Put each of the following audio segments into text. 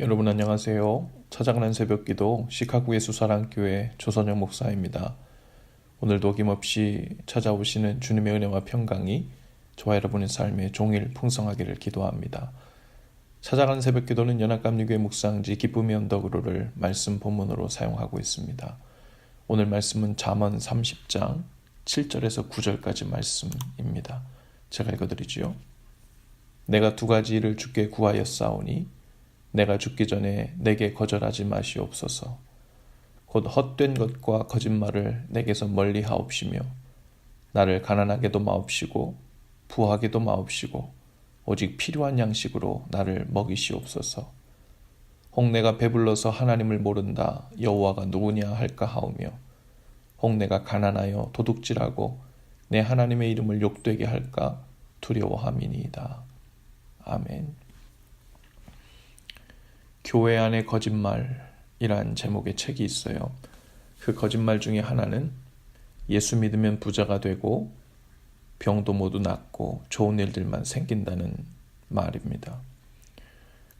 여러분 안녕하세요. 찾아가는 새벽기도 시카고 예수사랑교회 조선영 목사입니다. 오늘도 어김없이 찾아오시는 주님의 은혜와 평강이 저와 여러분의 삶에 종일 풍성하기를 기도합니다. 찾아가는 새벽기도는 연합감리교회 묵상지 기쁨의 언덕으로를 말씀 본문으로 사용하고 있습니다. 오늘 말씀은 잠언 30장 7절에서 9절까지 말씀입니다. 제가 읽어드리지요. 내가 두 가지 일을 주께 구하였사오니 내가 죽기 전에 내게 거절하지 마시옵소서. 곧 헛된 것과 거짓말을 내게서 멀리 하옵시며 나를 가난하게도 마옵시고 부하게도 마옵시고 오직 필요한 양식으로 나를 먹이시옵소서. 혹 내가 배불러서 하나님을 모른다 여호와가 누구냐 할까 하오며 혹 내가 가난하여 도둑질하고 내 하나님의 이름을 욕되게 할까 두려워함이니이다. 아멘. 교회 안의 거짓말이란 제목의 책이 있어요. 그 거짓말 중에 하나는 예수 믿으면 부자가 되고 병도 모두 낫고 좋은 일들만 생긴다는 말입니다.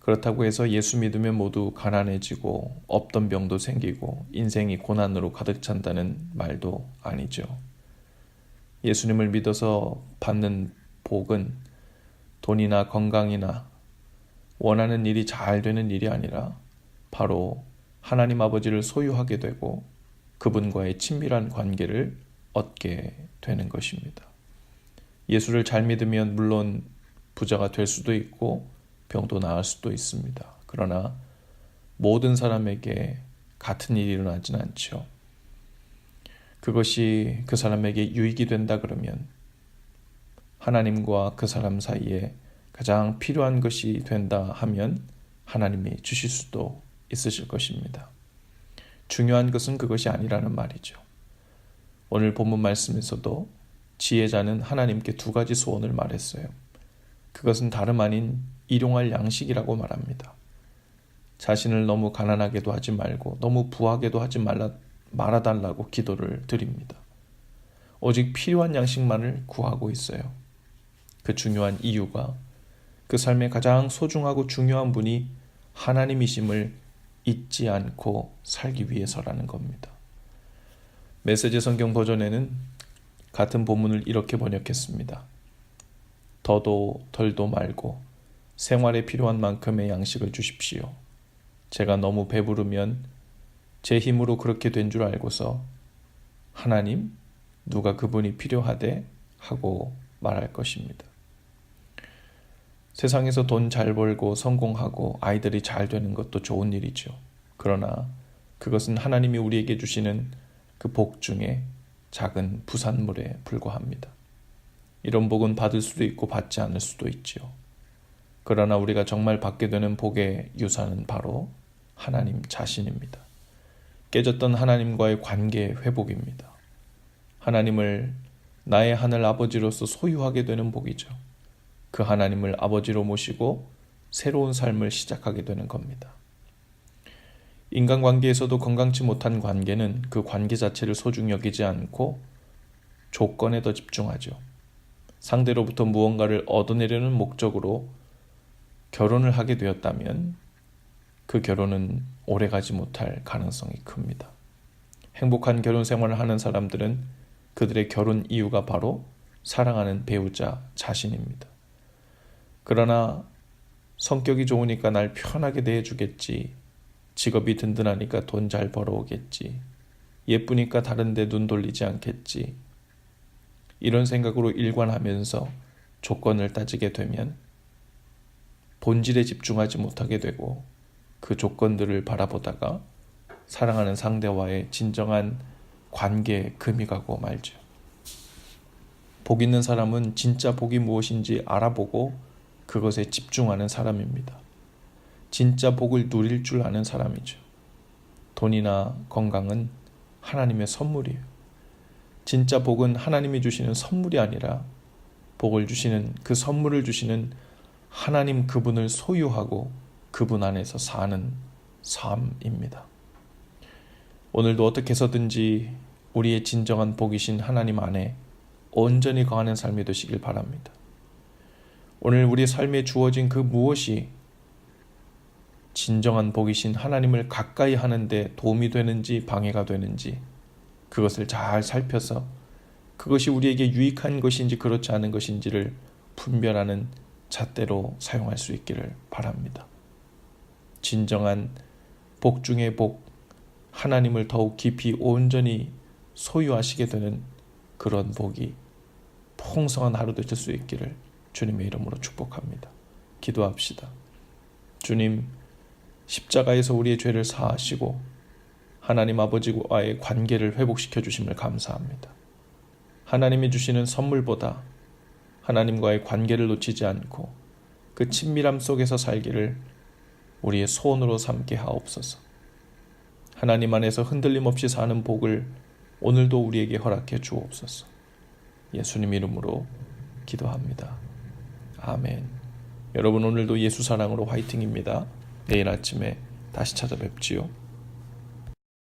그렇다고 해서 예수 믿으면 모두 가난해지고 없던 병도 생기고 인생이 고난으로 가득 찬다는 말도 아니죠. 예수님을 믿어서 받는 복은 돈이나 건강이나 원하는 일이 잘 되는 일이 아니라 바로 하나님 아버지를 소유하게 되고 그분과의 친밀한 관계를 얻게 되는 것입니다. 예수를 잘 믿으면 물론 부자가 될 수도 있고 병도 나을 수도 있습니다. 그러나 모든 사람에게 같은 일이 일어나진 않죠. 그것이 그 사람에게 유익이 된다 그러면 하나님과 그 사람 사이에 가장 필요한 것이 된다 하면 하나님이 주실 수도 있으실 것입니다. 중요한 것은 그것이 아니라는 말이죠. 오늘 본문 말씀에서도 지혜자는 하나님께 두 가지 소원을 말했어요. 그것은 다름 아닌 일용할 양식이라고 말합니다. 자신을 너무 가난하게도 하지 말고 너무 부하게도 하지 말라, 말아달라고 기도를 드립니다. 오직 필요한 양식만을 구하고 있어요. 그 중요한 이유가 그 삶의 가장 소중하고 중요한 분이 하나님이심을 잊지 않고 살기 위해서라는 겁니다. 메시지 성경 버전에는 같은 본문을 이렇게 번역했습니다. 더도 덜도 말고 생활에 필요한 만큼의 양식을 주십시오. 제가 너무 배부르면 제 힘으로 그렇게 된 줄 알고서 하나님, 누가 그분이 필요하대 하고 말할 것입니다. 세상에서 돈 잘 벌고 성공하고 아이들이 잘 되는 것도 좋은 일이죠. 그러나 그것은 하나님이 우리에게 주시는 그 복 중에 작은 부산물에 불과합니다. 이런 복은 받을 수도 있고 받지 않을 수도 있지요. 그러나 우리가 정말 받게 되는 복의 유산은 바로 하나님 자신입니다. 깨졌던 하나님과의 관계 회복입니다. 하나님을 나의 하늘 아버지로서 소유하게 되는 복이죠. 그 하나님을 아버지로 모시고 새로운 삶을 시작하게 되는 겁니다. 인간관계에서도 건강치 못한 관계는 그 관계 자체를 소중히 여기지 않고 조건에 더 집중하죠. 상대로부터 무언가를 얻어내려는 목적으로 결혼을 하게 되었다면 그 결혼은 오래가지 못할 가능성이 큽니다. 행복한 결혼 생활을 하는 사람들은 그들의 결혼 이유가 바로 사랑하는 배우자 자신입니다. 그러나 성격이 좋으니까 날 편하게 대해주겠지. 직업이 든든하니까 돈 잘 벌어오겠지. 예쁘니까 다른데 눈 돌리지 않겠지. 이런 생각으로 일관하면서 조건을 따지게 되면 본질에 집중하지 못하게 되고 그 조건들을 바라보다가 사랑하는 상대와의 진정한 관계에 금이 가고 말죠. 복 있는 사람은 진짜 복이 무엇인지 알아보고 그것에 집중하는 사람입니다. 진짜 복을 누릴 줄 아는 사람이죠. 돈이나 건강은 하나님의 선물이에요. 진짜 복은 하나님이 주시는 선물이 아니라 복을 주시는 그 선물을 주시는 하나님 그분을 소유하고 그분 안에서 사는 삶입니다. 오늘도 어떻게 해서든지 우리의 진정한 복이신 하나님 안에 온전히 거하는 삶이 되시길 바랍니다. 오늘 우리 삶에 주어진 그 무엇이 진정한 복이신 하나님을 가까이 하는데 도움이 되는지 방해가 되는지 그것을 잘 살펴서 그것이 우리에게 유익한 것인지 그렇지 않은 것인지를 분별하는 잣대로 사용할 수 있기를 바랍니다. 진정한 복 중의 복, 하나님을 더욱 깊이 온전히 소유하시게 되는 그런 복이 풍성한 하루 되실 수 있기를 주님의 이름으로 축복합니다. 기도합시다. 주님, 십자가에서 우리의 죄를 사하시고 하나님 아버지와의 관계를 회복시켜 주심을 감사합니다. 하나님이 주시는 선물보다 하나님과의 관계를 놓치지 않고 그 친밀함 속에서 살기를 우리의 소원으로 삼게 하옵소서. 하나님 안에서 흔들림 없이 사는 복을 오늘도 우리에게 허락해 주옵소서. 예수님 이름으로 기도합니다. 아멘. 여러분 오늘도 예수 사랑으로 화이팅입니다. 내일 아침에 다시 찾아뵙지요.